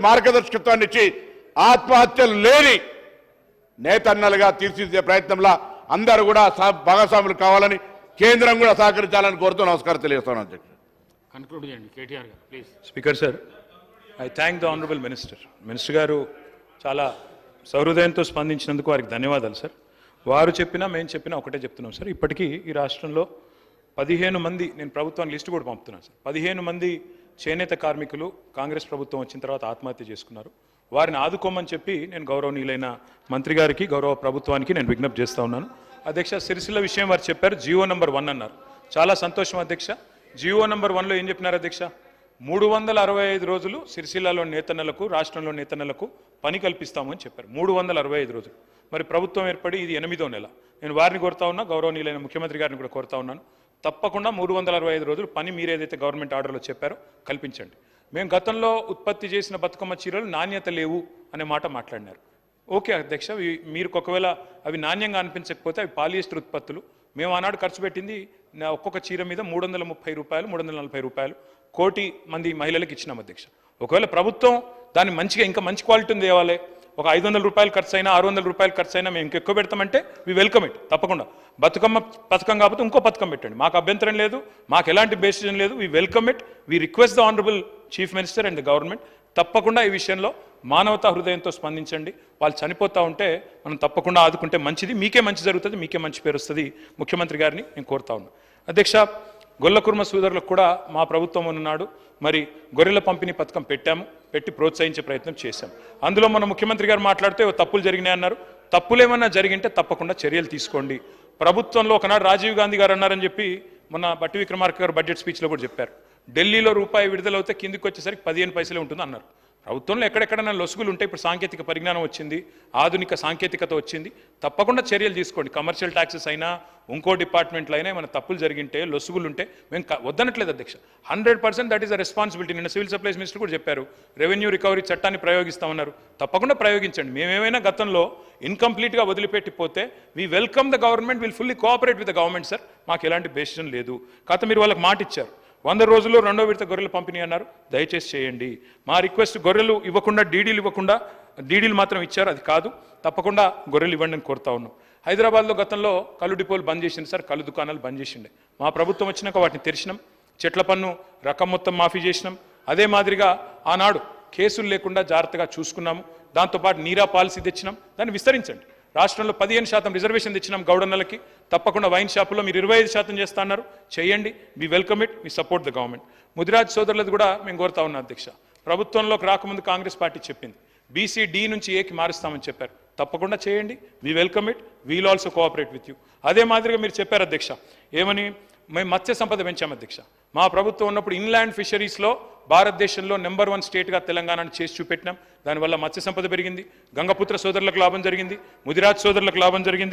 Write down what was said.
మార్గదర్శకత్వాన్ని ఇచ్చి ఆత్మహత్యలు లేని నేతన్నలుగా తీర్చిదిద్దే ప్రయత్నంలో అందరూ కూడా భాగస్వాములు కావాలని కేంద్రం కూడా సహకరించాలని కోరుతూ నమస్కారం తెలియజేస్తాను అధ్యక్ష కన్క్లూడ్ చేయండి. కేటీఆర్ గారు please speaker sir I thank the honourable minister minister గారు చాలా సహృదయంతో స్పందించినందుకు వారికి ధన్యవాదాలు సార్ వారు చెప్పినా మేము చెప్పినా ఒకటే చెప్తున్నాం సార్ ఇప్పటికీ ఈ రాష్ట్రంలో పదిహేను మంది నేను ప్రభుత్వానికి లిస్టు కూడా పంపుతున్నాను సార్ పదిహేను మంది చేనేత కార్మికులు కాంగ్రెస్ ప్రభుత్వం వచ్చిన తర్వాత ఆత్మహత్య చేసుకున్నారు. వారిని ఆదుకోమని చెప్పి నేను గౌరవనీయులైన మంత్రి గారికి గౌరవ ప్రభుత్వానికి నేను విజ్ఞప్తి చేస్తా ఉన్నాను. అధ్యక్ష సిరిసిల్ల విషయం వారు చెప్పారు జియో నెంబర్ వన్ అన్నారు. చాలా సంతోషం అధ్యక్ష. జియో నెంబర్ వన్లో ఏం చెప్పినారు అధ్యక్ష? మూడు వందల అరవై ఐదు రోజులు సిరిసిల్లలోని నేతన్నలకు రాష్ట్రంలో నేతన్నలకు పని కల్పిస్తామని చెప్పారు. మూడు వందల అరవై ఐదు రోజులు. మరి ప్రభుత్వం ఏర్పడి ఇది ఎనిమిదో నెల. నేను వారిని కోరుతా ఉన్నా గౌరవనీయులైన ముఖ్యమంత్రి గారిని కూడా కోరుతా ఉన్నాను. తప్పకుండా మూడు వందల అరవై ఐదు రోజులు పని మీరు ఏదైతే గవర్నమెంట్ ఆర్డర్లో చెప్పారో కల్పించండి. మేము గతంలో ఉత్పత్తి చేసిన బతుకమ్మ చీరలు నాణ్యత లేవు అనే మాట మాట్లాడినారు. ఓకే అధ్యక్ష మీరు ఒకవేళ అవి నాణ్యంగా అనిపించకపోతే అవి పాలియస్టర్ ఉత్పత్తులు. మేము ఆనాడు ఖర్చు పెట్టింది నా ఒక్కొక్క చీర మీద మూడు వందల ముప్పై రూపాయలు మూడు వందల నలభై రూపాయలు కోటి మంది మహిళలకు ఇచ్చినాం అధ్యక్ష. ఒకవేళ ప్రభుత్వం దాన్ని మంచిగా ఇంకా మంచి క్వాలిటీ ఉంది తేవాలి ఒక ఐదు వందల రూపాయలు ఖర్చు అయినా ఆరు వందల రూపాయలు ఖర్చు అయినా మేము ఇంకెక్కువ పెడతామంటే వి వెల్కమ్ ఇట్ తప్పకుండా. బతుకమ్మ పథకం కాకపోతే ఇంకో పథకం పెట్టండి. మాకు అభ్యంతరం లేదు మాకు ఎలాంటి బేసిజన్ లేదు we welcome it we request the honourable chief minister and the government తప్పకుండా ఈ విషయంలో మానవతా హృదయంతో స్పందించండి. వాళ్ళు చనిపోతూ ఉంటే మనం తప్పకుండా ఆదుకుంటే మంచిది మీకే మంచి జరుగుతుంది మీకే మంచి పేరు వస్తుంది. ముఖ్యమంత్రి గారిని నేను కోరుతా ఉన్నాను అధ్యక్ష గొల్లకుర్మ సోదరులకు కూడా మా ప్రభుత్వం ఉన్నాడు మరి గొర్రెల పంపిణీ పథకం పెట్టాము పెట్టి ప్రోత్సహించే ప్రయత్నం చేశాం. అందులో మన ముఖ్యమంత్రి గారు మాట్లాడితే తప్పులు జరిగినాయి అన్నారు తప్పులేమన్నా జరిగింటే తప్పకుండా చర్యలు తీసుకోండి. ప్రభుత్వంలో ఒకనాడు రాజీవ్ గాంధీ గారు అన్నారని చెప్పి మొన్న బట్టి విక్రమార్క గారు బడ్జెట్ స్పీచ్లో కూడా చెప్పారు. ఢిల్లీలో రూపాయి విడుదలవుతే కిందికి వచ్చేసరికి పదిహేను పైసలే ఉంటుంది అన్నారు ప్రభుత్వంలో ఎక్కడెక్కడైనా లొసుగులు ఉంటాయి ఇప్పుడు సాంకేతిక పరిజ్ఞానం వచ్చింది ఆధునిక సాంకేతికత వచ్చింది. తప్పకుండా చర్యలు తీసుకోండి. కమర్షియల్ ట్యాక్సెస్ అయినా ఇంకో డిపార్ట్మెంట్లో అయినా ఏమైనా తప్పులు జరిగింటే లొసుగులు ఉంటే మేము వద్దనట్లేదు అధ్యక్ష. Hundred percent that is a responsibility. నిన్న సివిల్ సప్లైస్ మినిస్టర్ కూడా చెప్పారు రెవెన్యూ రికవరీ చట్టాన్ని ప్రయోగిస్తామన్నారు. తప్పకుండా ప్రయోగించండి. మేమేమైనా గతంలో ఇన్కంప్లీట్గా వదిలిపెట్టిపోతే we welcome the government will fully cooperate with the government sir. మాకు ఎలాంటి బెసిషన్ లేదు. కాకపోతే మీరు వాళ్ళకి మాట ఇచ్చారు వంద రోజుల్లో రెండో విడత గొర్రెలు పంపిణీ అన్నారు. దయచేసి చేయండి. మా రిక్వెస్ట్ గొర్రెలు ఇవ్వకుండా డీడీలు ఇవ్వకుండా డీడీలు మాత్రం ఇచ్చారు. అది కాదు. తప్పకుండా గొర్రెలు ఇవ్వండి అని కోరుతా ఉన్నాం. హైదరాబాద్లో గతంలో కళ్ళు డిపోలు బంద్ చేసింది సార్. కళ్ళు దుకాణాలు బంద్ చేసిండే. మా ప్రభుత్వం వచ్చినాక వాటిని తెరిచినాం. చెట్ల పన్ను రకం మొత్తం మాఫీ చేసినాం. అదే మాదిరిగా ఆనాడు కేసులు లేకుండా జాగ్రత్తగా చూసుకున్నాము. దాంతోపాటు నీరా పాలసీ తెచ్చినాం. దాన్ని విస్తరించండి. రాష్ట్రంలో పదిహేను శాతం రిజర్వేషన్ తెచ్చినాం గౌడన్నలకి. తప్పకుండా వైన్ షాపులో మీరు ఇరవై ఐదు శాతం చేస్తా అన్నారు. చేయండి. మీ welcome it me support the government Mudiraj సోదరులది కూడా మేము కోరుతా ఉన్నాం అధ్యక్ష. ప్రభుత్వంలోకి రాకముందు కాంగ్రెస్ పార్టీ చెప్పింది. బీసీ డి నుంచి ఏకి మారుస్తామని చెప్పారు. తప్పకుండా చేయండి. We welcome it we'll also cooperate with you అదే మాదిరిగా మీరు చెప్పారు అధ్యక్ష. ఏమని? మేము మత్స్య సంపద పెంచాము అధ్యక్ష. మా ప్రభుత్వం ఉన్నప్పుడు ఇన్లాండ్ ఫిషరీస్లో భారతదేశంలో నెంబర్ వన్ స్టేట్గా తెలంగాణను చేసి చూపెట్టినాం. దానివల్ల మత్స్య సంపద పెరిగింది. గంగపుత్ర సోదరులకు లాభం జరిగింది. ముదిరాజ్ సోదరులకు లాభం జరిగింది.